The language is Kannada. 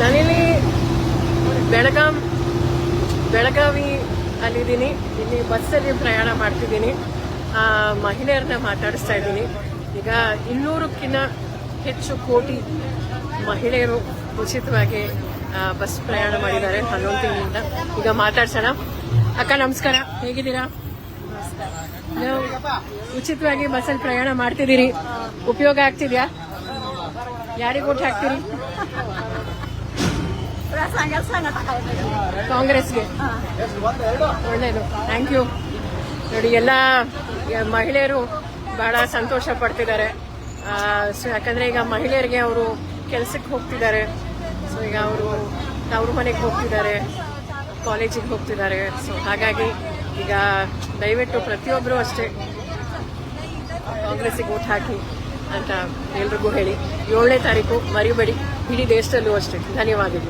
ನಾನಿಲ್ಲಿ ಬೆಳಗಾಂ, ಬೆಳಗಾವಿ ಅಲ್ಲಿದ್ದೀನಿ. ಇಲ್ಲಿ ಬಸ್ಸಲ್ಲಿ ಪ್ರಯಾಣ ಮಾಡ್ತಿದ್ದೀನಿ. ಮಹಿಳೆಯರನ್ನ ಮಾತಾಡಿಸ್ತಾ ಇದ್ದೀನಿ. ಈಗ ಇನ್ನೂರಕ್ಕಿಂತ ಹೆಚ್ಚು ಕೋಟಿ ಮಹಿಳೆಯರು ಉಚಿತವಾಗಿ ಬಸ್ ಪ್ರಯಾಣ ಮಾಡಿದ್ದಾರೆ ಹನ್ನೊಂದು ತಿಂಗಳಿಂದ. ಈಗ ಮಾತಾಡ್ಸೋಣ. ಅಕ್ಕ, ನಮಸ್ಕಾರ. ಹೇಗಿದ್ದೀರಾ? ನೀವು ಉಚಿತವಾಗಿ ಬಸ್ಸಲ್ಲಿ ಪ್ರಯಾಣ ಮಾಡ್ತಿದ್ದೀರಿ. ಉಪಯೋಗ ಆಗ್ತಿದ್ಯಾ? ಯಾರಿಗೂ ಹಾಕ್ತೀರಿ? ಕಾಂಗ್ರೆಸ್ಗೆ. ಒಳ್ಳೇದು ಥ್ಯಾಂಕ್ ಯು ನೋಡಿ, ಎಲ್ಲ ಮಹಿಳೆಯರು ಬಹಳ ಸಂತೋಷ ಪಡ್ತಿದ್ದಾರೆ. ಯಾಕಂದ್ರೆ ಈಗ ಮಹಿಳೆಯರಿಗೆ ಅವರು ಕೆಲಸಕ್ಕೆ ಹೋಗ್ತಿದ್ದಾರೆ. ಸೊ, ಈಗ ಅವರು ತವರು ಮನೆಗೆ ಹೋಗ್ತಿದ್ದಾರೆ, ಕಾಲೇಜಿಗೆ ಹೋಗ್ತಿದ್ದಾರೆ. ಸೊ, ಹಾಗಾಗಿ ಈಗ ದಯವಿಟ್ಟು ಪ್ರತಿಯೊಬ್ಬರು ಅಷ್ಟೇ ಕಾಂಗ್ರೆಸ್ಸಿಗೆ ಓಟ್ ಹಾಕಿ ಅಂತ ಎಲ್ರಿಗೂ ಹೇಳಿ. ಏಳನೇ ತಾರೀಕು ಮರಿಬೇಡಿ. ಇಡೀ ದೇಶದಲ್ಲೂ ಅಷ್ಟೇ. ಧನ್ಯವಾದಗಳು.